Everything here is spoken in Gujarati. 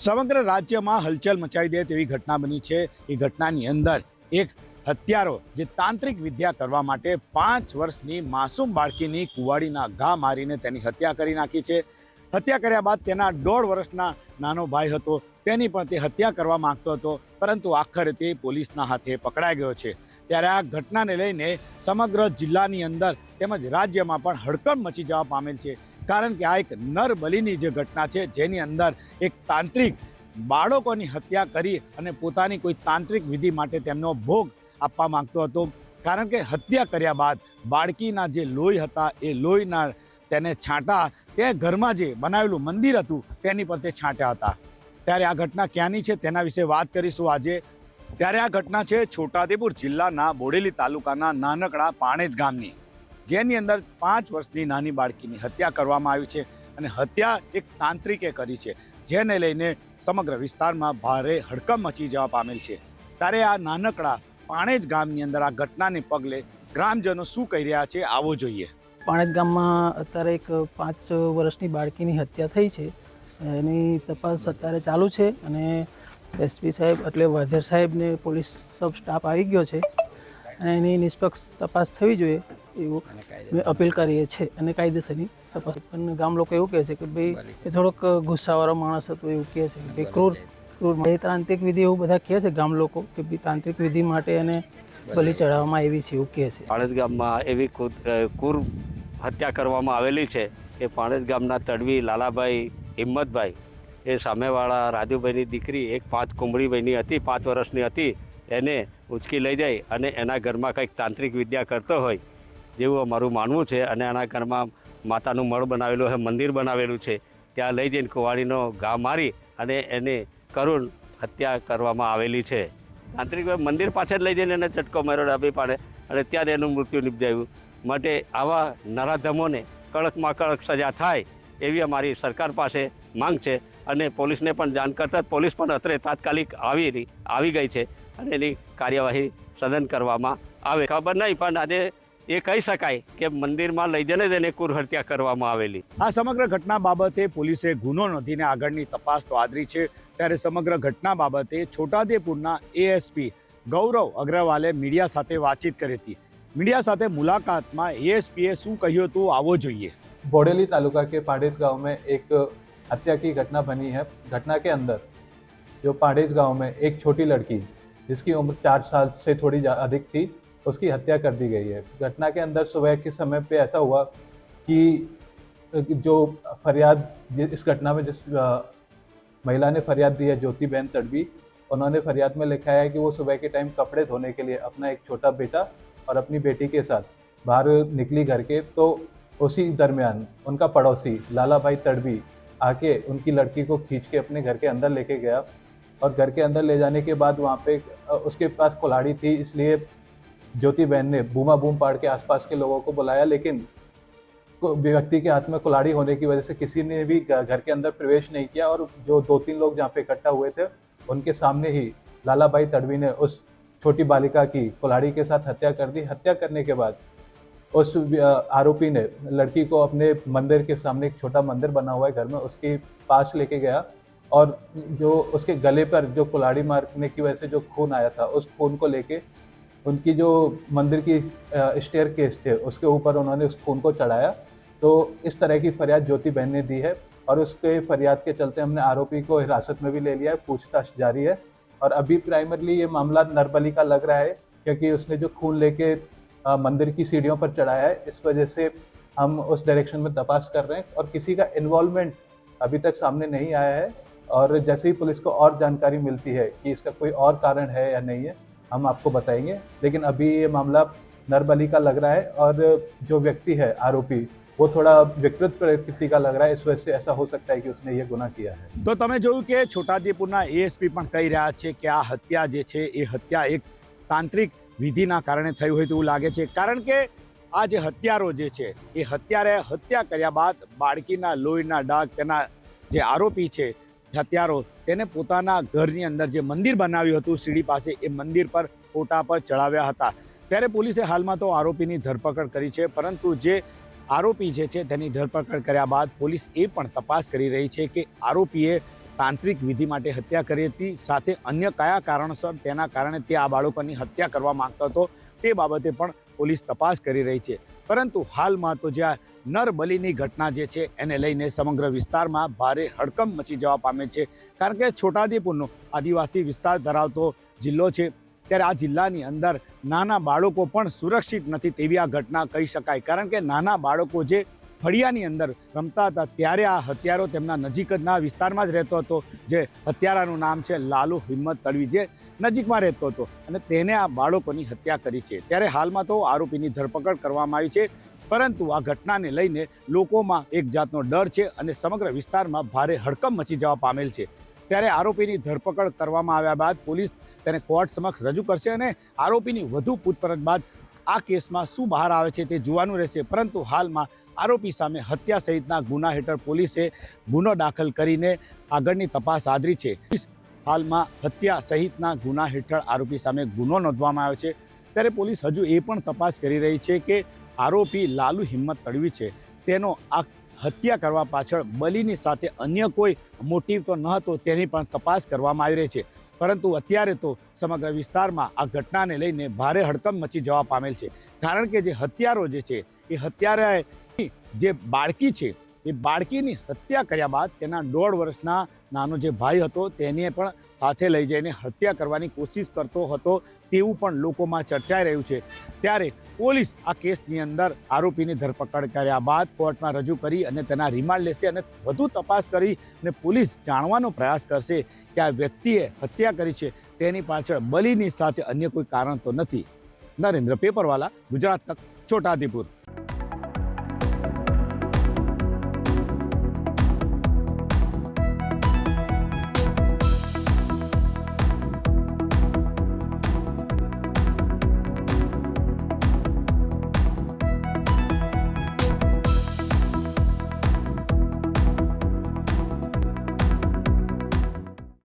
સમગ્ર રાજ્યમાં હલચલ મચાવી દે તેવી ઘટના બની છે. એ ઘટનાની અંદર એક હત્યારો જે તાંત્રિક વિદ્યા કરવા માટે પાંચ વર્ષની માસૂમ બાળકીની કુવાડીના ઘા મારીને તેની હત્યા કરી નાખી છે. હત્યા કર્યા બાદ તેના દોઢ વર્ષના નાનો ભાઈ હતો. તેની પણ તે હત્યા કરવા માંગતો હતો, પરંતુ આખરે તે પોલીસના હાથે પકડાઈ ગયો છે. ત્યારે આ ઘટનાને લઈને સમગ્ર જિલ્લાની અંદર તેમજ રાજ્યમાં પણ હડકંપ મચી જવા પામેલ છે. કારણ કે આ એક નરબલીની જે ઘટના છે, જેની અંદર એક તાંત્રિક બાળકોની હત્યા કરી અને પોતાની કોઈ તાંત્રિક વિધિ માટે તેમનો ભોગ આપવા માંગતો હતો. કારણ કે હત્યા કર્યા બાદ બાળકીના જે લોહી હતા, એ લોહીના તેને છાંટા, તે ઘરમાં જે બનાવેલું મંદિર હતું, તેની પર તે છાંટ્યા હતા. ત્યારે આ ઘટના ક્યાંની છે તેના વિશે વાત કરીશું આજે. ત્યારે આ ઘટના છે છોટાદેપુર જિલ્લાના બોડેલી તાલુકાના નાનકડા પાણેજ ગામની. જેની અંદર પાંચ વર્ષની નાની બાળકીની હત્યા કરવામાં આવી છે અને હત્યા એક તાંત્રિકે કરી છે, જેને લઈને સમગ્ર વિસ્તારમાં ભારે હડકમ મચી જવા પામેલ છે. ત્યારે આ નાનકડા પાણેજ ગામની અંદર આ ઘટનાને પગલે ગ્રામજનો શું કહી રહ્યા છે આવો જોઈએ. પાણેજ ગામમાં અત્યારે એક પાંચ વર્ષની બાળકીની હત્યા થઈ છે. એની તપાસ અત્યારે ચાલુ છે અને એસપી સાહેબ એટલે વાધેર સાહેબને પોલીસ સબ સ્ટાફ આવી ગયો છે. અને એની નિષ્પક્ષ તપાસ થવી જોઈએ એવું મેં અપીલ કરીએ છીએ અને કાયદેસરની તપાસ. પણ ગામ લોકો એવું કહે છે કે ભાઈ એ થોડોક ગુસ્સાવાળો માણસ હતો એવું કહે છે. કે ક્રૂર ક્રૂર એ તાંત્રિક વિધિ એવું બધા કહે છે ગામ લોકો કે ભાઈ તાંત્રિક વિધિ માટે એને બલિ ચઢાવવામાં આવી છે એવું કહે છે. પાણેજ ગામમાં એવી કુર કુર હત્યા કરવામાં આવેલી છે કે પાણેજ ગામના તડવી લાલાભાઈ હિંમતભાઈ એ સામેવાળા રાજુભાઈની દીકરી એક પાંચ કુંબળીભાઈની હતી પાંચ વર્ષની હતી. એને ઉચકી લઈ જાય અને એના ઘરમાં કંઈક તાંત્રિક વિદ્યા કરતો હોય જેવું અમારું માનવું છે અને એના ઘરમાં માતાનું મળ બનાવેલું છે મંદિર બનાવેલું છે, ત્યાં લઈ જઈને કુવાડીનો ઘા મારી અને એને કરુણ હત્યા કરવામાં આવેલી છે. તાંત્રિક મંદિર પાછળ લઈ જઈને એને ચટકો માર્યો ડાબી પાડે અને ત્યારે એનું મૃત્યુ નિપજાયું. માટે આવા નરાધમોને કડકમાં કડક સજા થાય એવી અમારી સરકાર પાસે માંગ છે અને પોલીસને પણ જાણ કરતાં પોલીસ પણ અત્રે તાત્કાલિક આવી આવી ગઈ છે અને એની કાર્યવાહી સદન કરવામાં આવે. ખબર નહીં પણ આજે એ કહી શકાય કે મંદિરમાં લઈ જઈને તેને કુરહત્યા કરવામાં આવેલી. આ સમગ્ર ઘટના બાબતે પોલીસે ગુનો નોંધીને આગળની તપાસ તો આદરી છે. ત્યારે સમગ્ર ઘટના બાબતે છોટાદેપુરના એએસપી ગૌરવ અગ્રવાલે મીડિયા સાથે વાતચીત કરી હતી. મીડિયા સાથે મુલાકાતમાં એએસપીએ શું કહ્યું હતું આવો જોઈએ. બોડેલી તાલુકા કે પાડેસ ગાંવ એક हत्या की घटना बनी है, घटना के अंदर, जो पाडेज गाँव में एक छोटी लड़की, जिसकी उम्र चार साल से थोड़ी अधिक थी, उसकी हत्या कर दी गई है। घटना के अंदर सुबह के समय पे ऐसा हुआ कि, जो फरियाद इस घटना में जिस महिला ने फरियाद दी है, ज्योति बहन तड़वी, उन्होंने फरियाद में लिखा है कि वो सुबह के टाइम कपड़े धोने के लिए अपना एक छोटा बेटा और अपनी बेटी के साथ बाहर निकली घर के तो उसी दरमियान उनका पड़ोसी लाला भाई तड़वी आके उनकी लड़की को खींच के अपने घर के अंदर लेके गया और घर के अंदर ले जाने के बाद वहाँ पे उसके पास कुल्हाड़ी थी, इसलिए ज्योति बहन ने बूमा बूम पाड़ के आसपास के लोगों को बुलाया, लेकिन व्यक्ति के हाथ में कुल्हाड़ी होने की वजह से किसी ने भी घर के अंदर प्रवेश नहीं किया और जो दो तीन लोग जहाँ पे इकट्ठा हुए थे, उनके सामने ही लाला भाई तड़वी ने उस छोटी बालिका की कुल्हाड़ी के साथ हत्या कर दी। हत्या करने के बाद उस आरोपी ने, लड़की को अपने मंदिर के सामने एक छोटा मंदिर बना हुआ है घर में, उसके पास लेके गया और जो उसके गले पर जो कुलाड़ी मारने की वजह से जो खून आया था, उस खून को लेके उनकी जो मंदिर की स्टेयर केस थे, उसके ऊपर उन्होंने उस खून को चढ़ाया। तो इस तरह की फरियाद ज्योति बहन ने दी है और उसके फरियाद के चलते हमने आरोपी को हिरासत में भी ले लिया है, पूछताछ जारी है। और अभी प्राइमरली ये मामला नरबली का लग रहा है, क्योंकि उसने जो खून लेके मंदिर की सीढ़ियों पर चढ़ाया है इस वजह से हम उस डायरेक्शन में तपास कर रहे हैं और किसी का इन्वॉल्वमेंट अभी तक सामने नहीं आया है और जैसे ही पुलिस को और जानकारी मिलती है कि इसका कोई और कारण है या नहीं है हम आपको बताएंगे लेकिन अभी ये मामला नरबली का लग रहा है और जो व्यक्ति है आरोपी वो थोड़ा विकृत प्रकृति का लग रहा है इस वजह से ऐसा हो सकता है कि उसने ये गुनाह किया है તો તમે જોયું કે છોટાદેપુરના એએસપી પણ કહી રહ્યા છે કે આ હત્યા જે છે એ હત્યા એક તાંત્રિક વિધિના કારણે થયું હોય તેવું લાગે છે. કારણ કે આ જે હત્યારો જે છે, એ હત્યારે હત્યા કર્યા બાદ બાળકીના લોહીના ડાઘ, તેના જે આરોપી છે, હત્યારો, તેને પોતાના ઘરની અંદર જે મંદિર બનાવ્યું હતું સીડી પાસે, એ મંદિર પર ફોટા પર ચડાવ્યા હતા. ત્યારે પોલીસે હાલમાં તો આરોપીની ધરપકડ કરી છે, પરંતુ જે આરોપી જે છે, તેની ધરપકડ કર્યા બાદ પોલીસ એ પણ તપાસ કરી રહી છે કે આરોપીએ તાંત્રિક વિધિ માટે હત્યા કરી હતી. સાથે અન્ય કયા કારણસર તેના કારણે તે આ બાળકોની હત્યા કરવા માંગતો હતો તે બાબતે પણ પોલીસ તપાસ કરી રહી છે. પરંતુ હાલમાં તો જ્યાં નરબલીની ઘટના જે છે એને લઈને સમગ્ર વિસ્તારમાં ભારે હડકંપ મચી જવા પામે છે. કારણ કે છોટાઉદેપુરનો આદિવાસી વિસ્તાર ધરાવતો જિલ્લો છે, ત્યારે આ જિલ્લાની અંદર નાના બાળકો પણ સુરક્ષિત નથી તેવી આ ઘટના કહી શકાય. કારણ કે નાના બાળકો જે ફળિયાની અંદર રમતા હતા, ત્યારે આ હત્યારો તેમના નજીક જ ના વિસ્તારમાં જ રહેતો હતો, જે હત્યારાનું નામ છે લાલુ હિંમત તડવી, જે નજીકમાં રહેતો હતો અને તેને આ બાળકોની હત્યા કરી છે. ત્યારે હાલમાં તો આરોપીની ધરપકડ કરવામાં આવી છે, પરંતુ આ ઘટનાને લઈને લોકોમાં એક જાતનો ડર છે અને સમગ્ર વિસ્તારમાં ભારે હડકંપ મચી જવા પામેલ છે. ત્યારે આરોપીની ધરપકડ કરવામાં આવ્યા બાદ પોલીસ તેને કોર્ટ સમક્ષ રજૂ કરશે અને આરોપીની વધુ પૂછપરછ બાદ આ કેસમાં શું બહાર આવે છે તે જોવાનું રહેશે. પરંતુ હાલમાં આરોપી સામે હત્યા સહિતના ગુના હેઠળ પોલીસે ગુનો દાખલ કરીને આગળની તપાસ આદરી છે. હાલમાં હત્યા સહિતના ગુના હેઠળ આરોપી સામે ગુનો નોંધવામાં આવ્યો છે. ત્યારે પોલીસ હજુ એ પણ તપાસ કરી રહી છે કે આરોપી લાલુ હિંમત તડવી છે. તેનો આ હત્યા કરવા પાછળ બલીની સાથે અન્ય કોઈ મોટિવ તો ન હતો તેની પણ તપાસ કરવામાં આવી રહી છે. પરંતુ અત્યારે તો સમગ્ર વિસ્તારમાં આ ઘટનાને લઈને ભારે હડકંપ મચી જવા પામેલ છે. કારણ કે જે હત્યારો જે છે, એ હત્યારાએ જે બાળકી છે, એ બાળકીની હત્યા કર્યા બાદ તેના દોઢ વર્ષના નાનો જે ભાઈ હતો તેને પણ સાથે લઈ જઈને હત્યા કરવાની કોશિશ કરતો હતો તેવું પણ લોકોમાં ચર્ચાઈ રહ્યું છે. ત્યારે પોલીસ આ કેસની અંદર આરોપીની ધરપકડ કર્યા બાદ કોર્ટમાં રજૂ કરી અને તેના રિમાન્ડ લેશે અને વધુ તપાસ કરી અને પોલીસ જાણવાનો પ્રયાસ કરશે કે આ વ્યક્તિએ હત્યા કરી છે. તેની પાછળ બલીની સાથે અન્ય કોઈ કારણ તો નથી. નરેન્દ્ર પેપરવાલા, ગુજરાત તક, છોટાઉદેપુર.